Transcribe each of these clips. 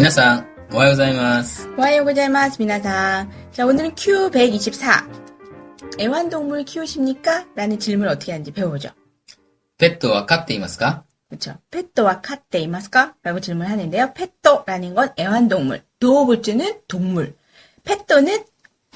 皆さん、おはようございます。 와요 고자이마스 미나상. 자, 오늘은 Q124. 애완동물 키우십니까? 라는 질문을 어떻게 하는지 배워보죠. ペットは飼っていますか 그쵸. 페토와 카테 이마스까? 라고 질문하는데요. 페토라는 건 애완동물. 도어볼즈는 동물. 페토는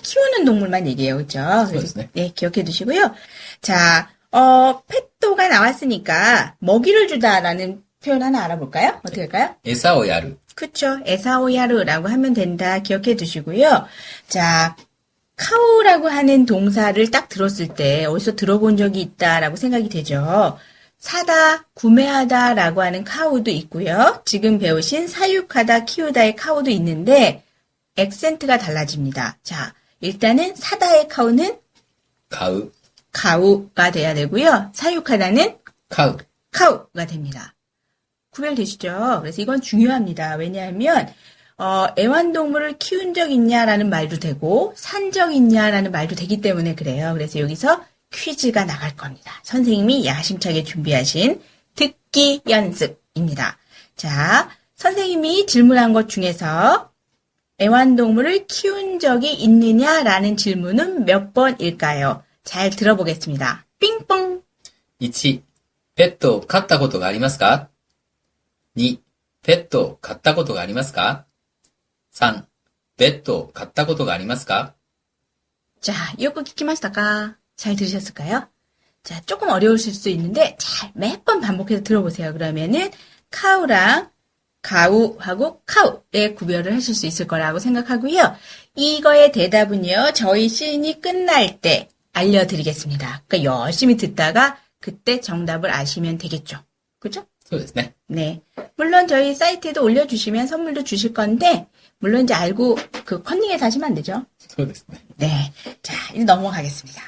키우는 동물만 얘기해요. 그쵸? 그래서, 네. 네, 기억해 두시고요. 자, 어, 페토가 나왔으니까 먹이를 주다라는 표현 하나 알아볼까요? 어떻게 할까요? 餌をやる。 그쵸? 에사오야르라고 하면 된다. 기억해 두시고요. 자, 카오라고 하는 동사를 딱 들었을 때 어디서 들어본 적이 있다라고 생각이 되죠. 사다, 구매하다라고 하는 카오도 있고요. 지금 배우신 사육하다, 키우다의 카오도 있는데 액센트가 달라집니다. 자, 일단은 사다의 카오는 가우, 가우가 돼야 되고요. 사육하다는 카우, 카우가 됩니다. 구별되시죠? 그래서 이건 중요합니다. 왜냐하면 어, 애완동물을 키운 적 있냐라는 말도 되고 산 적 있냐라는 말도 되기 때문에 그래요. 그래서 여기서 퀴즈가 나갈 겁니다. 선생님이 야심차게 준비하신 듣기 연습입니다. 자, 선생님이 질문한 것 중에서 애완동물을 키운 적이 있느냐라는 질문은 몇 번일까요? 잘 들어보겠습니다. 삥뽕! 1、ペットを飼ったことがありますか ?2、ペットを飼ったことがありますか ?3、ペットを飼ったことがありますか 자, 이거聞きましたか? 잘 들으셨을까요? 자, 조금 어려우실 수 있는데 잘 몇 번 반복해서 들어보세요. 그러면은 카우랑 가우하고 카우의 구별을 하실 수 있을 거라고 생각하고요. 이거의 대답은요. 저희 시인이 끝날 때 알려드리겠습니다. 그러니까 열심히 듣다가 그때 정답을 아시면 되겠죠. 그죠? そうですね。 네. 네. 물론 저희 사이트에도 올려주시면 선물도 주실 건데, 물론 이제 알고 그 컨닝에서 하시면 안 되죠. 네. 자, 이제 넘어가겠습니다.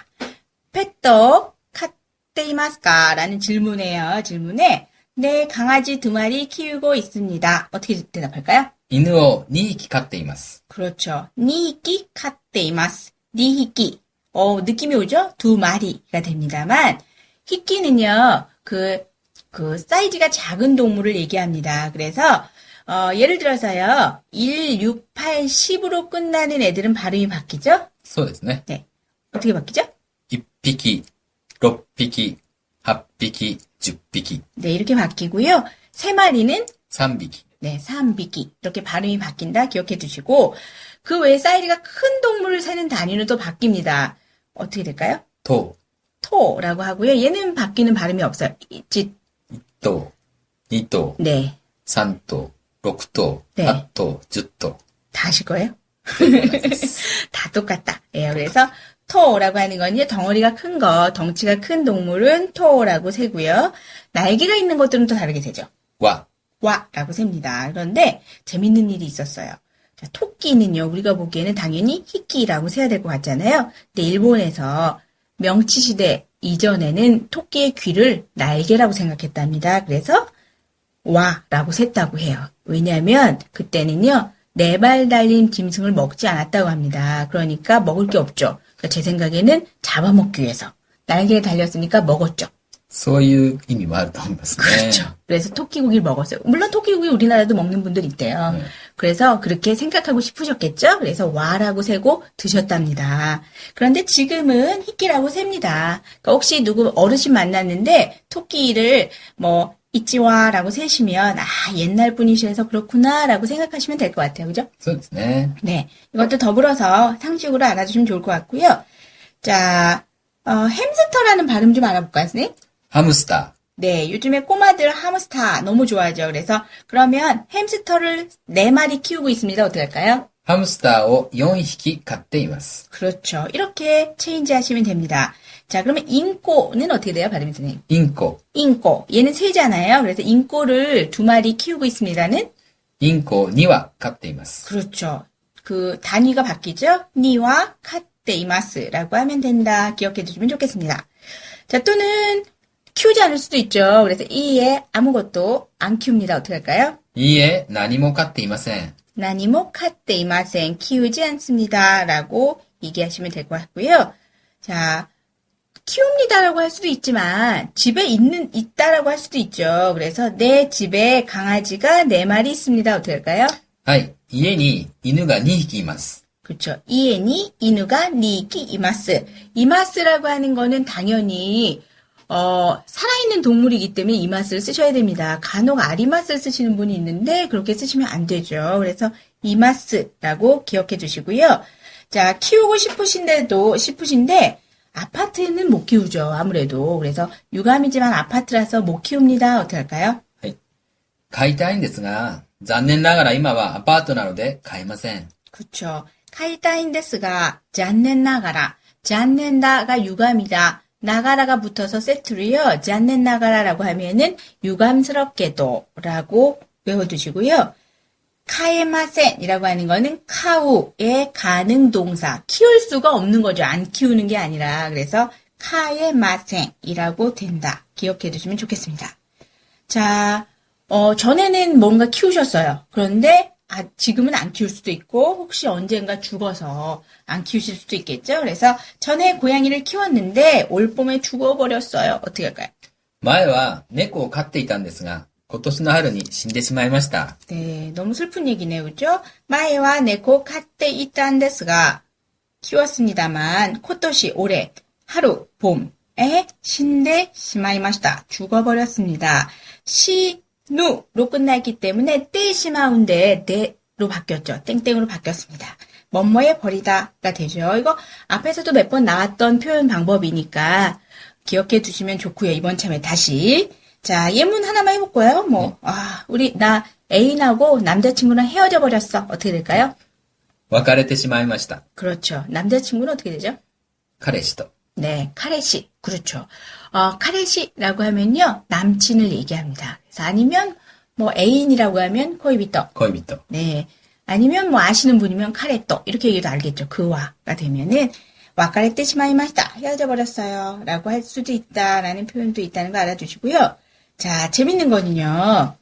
패떡 카테이마스카라는 질문이에요. 질문에 내 강아지 두 마리 키우고 있습니다. 어떻게 대답할까요? 이누어 니히키 카테이마스. 그렇죠. 니히키 카테이마스. 니히키. 어, 느낌이 오죠? 두 마리가 됩니다만 히키는요. 그 그, 사이즈가 작은 동물을 얘기합니다. 그래서, 어, 예를 들어서요, 1, 6, 8, 10으로 끝나는 애들은 발음이 바뀌죠? そうですね。 네. 어떻게 바뀌죠? 1匹、6匹、8匹、10匹、 네, 이렇게 바뀌고요. 세 마리는 3匹。 네, 3비기. 이렇게 발음이 바뀐다 기억해 두시고 그 외에 사이즈가 큰 동물을 세는 단위는 또 바뀝니다. 어떻게 될까요? 頭、 토라고 하고요. 얘는 바뀌는 발음이 없어요. 지, 또, 2도, 네. 3도, 6도, 네. 8도, 10도. 다 하실 거예요? 다 똑같다. 예, 그래서 토라고 하는 건 이제 덩어리가 큰 거, 덩치가 큰 동물은 토라고 세고요. 날개가 있는 것들은 또 다르게 세죠. 와. 와라고 셉니다. 그런데 재밌는 일이 있었어요. 자, 토끼는요, 우리가 보기에는 당연히 히끼라고 세야 될 것 같잖아요. 근데 일본에서 명치시대 이전에는 토끼의 귀를 날개라고 생각했답니다. 그래서 와라고 셌다고 해요. 왜냐하면 그때는요 네 발 달린 짐승을 먹지 않았다고 합니다. 그러니까 먹을 게 없죠. 그러니까 제 생각에는 잡아먹기 위해서 날개에 달렸으니까 먹었죠. 소유 이미 말도 안 봤어요. 그렇죠. 그래서 토끼고기를 먹었어요. 물론 토끼고기 우리나라도 먹는 분들 있대요. 네. 그래서 그렇게 생각하고 싶으셨겠죠? 그래서 와라고 세고 드셨답니다. 그런데 지금은 히끼라고 셉니다. 그러니까 혹시 누구 어르신 만났는데 토끼를 뭐 있지와 라고 세시면 아 옛날 분이셔서 그렇구나 라고 생각하시면 될 것 같아요. 그죠? 네. 네. 이것도 더불어서 상식으로 알아주시면 좋을 것 같고요. 자, 어, 햄스터라는 발음 좀 알아볼까요, 선생님? 하무스타. 네, 요즘에 꼬마들 하무스타 너무 좋아하죠. 그래서 그러면 햄스터를 네 마리 키우고 있습니다. 어떻게 할까요? ー。ハムスターを4匹飼っています。 그렇죠. 이렇게 체인지 하시면 됩니다. 자, 그러면 인꼬는 어떻게 돼요, 발음이 선생님? インコ、 인꼬. 얘는 세잖아요. 그래서 인꼬를 두 마리 키우고 있습니다는 インコを2羽飼っています。 그렇죠. 그 단위가 바뀌죠. 니와 카테이마스라고 하면 된다. 기억해 두시면 좋겠습니다. 자, 또는 키우지 않을 수도 있죠. 그래서 이에 아무것도 안 키웁니다. 어떻게 할까요? 이에 나니모 카테이마센. 나니모 카테이마센. 키우지 않습니다. 라고 얘기하시면 될 것 같고요. 자, 키웁니다라고 할 수도 있지만 집에 있는 있다라고 할 수도 있죠. 그래서 내 집에 강아지가 네 마리 있습니다. 어떻게 할까요? 하이, 이에니 이누가 니히키 이마스. 그렇죠. 이에니 이누가 니히키 이마스. 이마스라고 하는 거는 당연히 어, 살아있는 동물이기 때문에 이마스를 쓰셔야 됩니다. 간혹 아리마스를 쓰시는 분이 있는데 그렇게 쓰시면 안 되죠. 그래서 이마스라고 기억해 두시고요. 자, 키우고 싶으신데도 싶으신데 아파트는 못 키우죠. 아무래도. 그래서 유감이지만 아파트라서 못 키웁니다. 어떻게 할까요? 買いたいんですが、残念ながら今はアパートなので買えません。 그쵸. 카이타인데스가 잔넨 나가라. 잔넨다가 유감이다. 나가라가 붙어서 세트로요. 잔넨 나가라라고 하면은 유감스럽게도라고 외워두시고요. 카에마센이라고 하는 거는 카우의 가능 동사. 키울 수가 없는 거죠. 안 키우는 게 아니라. 그래서 카에마센이라고 된다. 기억해 두시면 좋겠습니다. 자, 어, 전에는 뭔가 키우셨어요. 그런데, 아, 지금은 안 키울 수도 있고, 혹시 언젠가 죽어서 안 키우실 수도 있겠죠? 그래서, 전에 고양이를 키웠는데, 올 봄에 죽어버렸어요. 어떻게 할까요? 前は猫を飼っていたんですが、今年の春に死んでしまいました。 네, 너무 슬픈 얘기네요. 그죠? 마에와 네코 카테 이딴데스가 키웠습니다만, 코토시 올해, 하루, 봄에 신데 시마이마시다. 죽어버렸습니다. 시 누로 끝났기 때문에 떼시마운데 네로 바뀌었죠. 땡땡으로 바뀌었습니다. 뭐뭐에 버리다가 되죠. 이거 앞에서도 몇 번 나왔던 표현 방법이니까 기억해 두시면 좋고요. 이번 참에 다시. 자, 예문 하나만 해볼까요? 뭐, 아, 우리, 나 애인하고 남자친구랑 헤어져 버렸어. 어떻게 될까요? 別れてしまいました。 그렇죠. 남자친구는 어떻게 되죠? 彼氏と。 네, 카레시. 그렇죠. 어, 카레시라고 하면요. 남친을 얘기합니다. 그래서 아니면 뭐 애인이라고 하면 코이비떡. 코이비떡. 네. 아니면 뭐 아시는 분이면 카레떡. 이렇게 얘기도 알겠죠. 그와가 되면은 와카레떼 시마이마시다. 헤어져 버렸어요. 라고 할 수도 있다라는 표현도 있다는 거 알아주시고요. 자, 재밌는 거는요.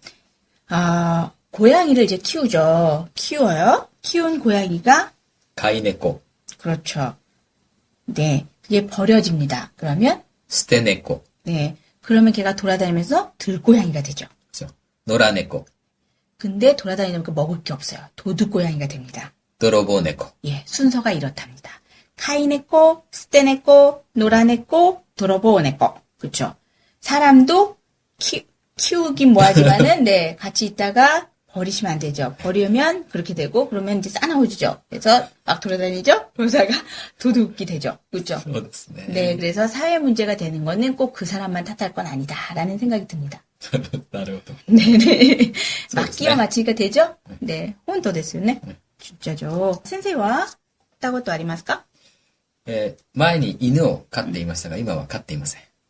어, 고양이를 이제 키우죠. 키워요. 키운 고양이가 가이네코. 그렇죠. 네. 그게 버려집니다. 그러면 스테네코. 네. 그러면 걔가 돌아다니면서 들고양이가 되죠. 그렇죠. 노라네코. 근데 돌아다니면 그 먹을 게 없어요. 도둑고양이가 됩니다. 드로보네코. 예, 순서가 이렇답니다. 카이네코, 스테네코, 노라네코, 드로보네코. 그렇죠. 사람도 키, 키우긴 뭐하지만은 네 같이 있다가 버리시면 안 되죠. 버리면 그렇게 되고, 그러면 이제 싸나워지죠. 그래서 막 돌아다니죠? 그러다가 도둑이 되죠. 그쵸? そうですね。 네, 그래서 사회 문제가 되는 거는 꼭 그 사람만 탓할 건 아니다라는 생각이 듭니다. なるほど。 네네.そう 막 です 끼워 ね。 맞히니까 되죠? 네. 혼도 됐어요, 네. 진짜죠. 센세이와 따고또 아리마스까? えー前に犬を飼っていましたが、今は飼っていません。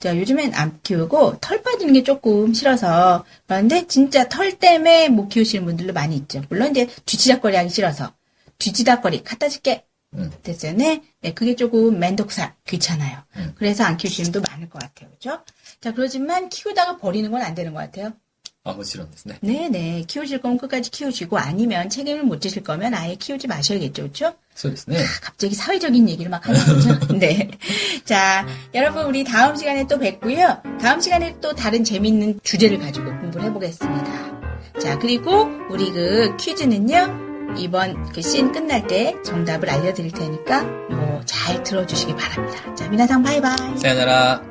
저 요즘엔 안 키우고 털 빠지는 게 조금 싫어서 그런데 진짜 털 때문에 못 키우시는 분들도 많이 있죠. 물론 이제 뒤치다거리 하기 싫어서 뒤지다거리 갖다 줄게 음. 네. 네, 그게 조금 맨독사 귀찮아요. 음. 그래서 안 키우시는 분도 많을 것 같아요. 그렇죠? 자, 그러지만 키우다가 버리는 건 안 되는 것 같아요. あ、もちろんですね。 네네. 키우실 거면 끝까지 키우시고 아니면 책임을 못 지실 거면 아예 키우지 마셔야겠죠. 그렇죠? そうですね。 갑자기 사회적인 얘기를 막 하는 거죠. 네. 자, 여러분, 우리 다음 시간에 또 뵙고요. 다음 시간에 또 다른 재밌는 주제를 가지고 공부를 해보겠습니다. 자, 그리고 우리 그 퀴즈는요, 이번 그 씬 끝날 때 정답을 알려드릴 테니까, 뭐, 잘 들어주시기 바랍니다. 자, 미나상 바이바이. さよなら。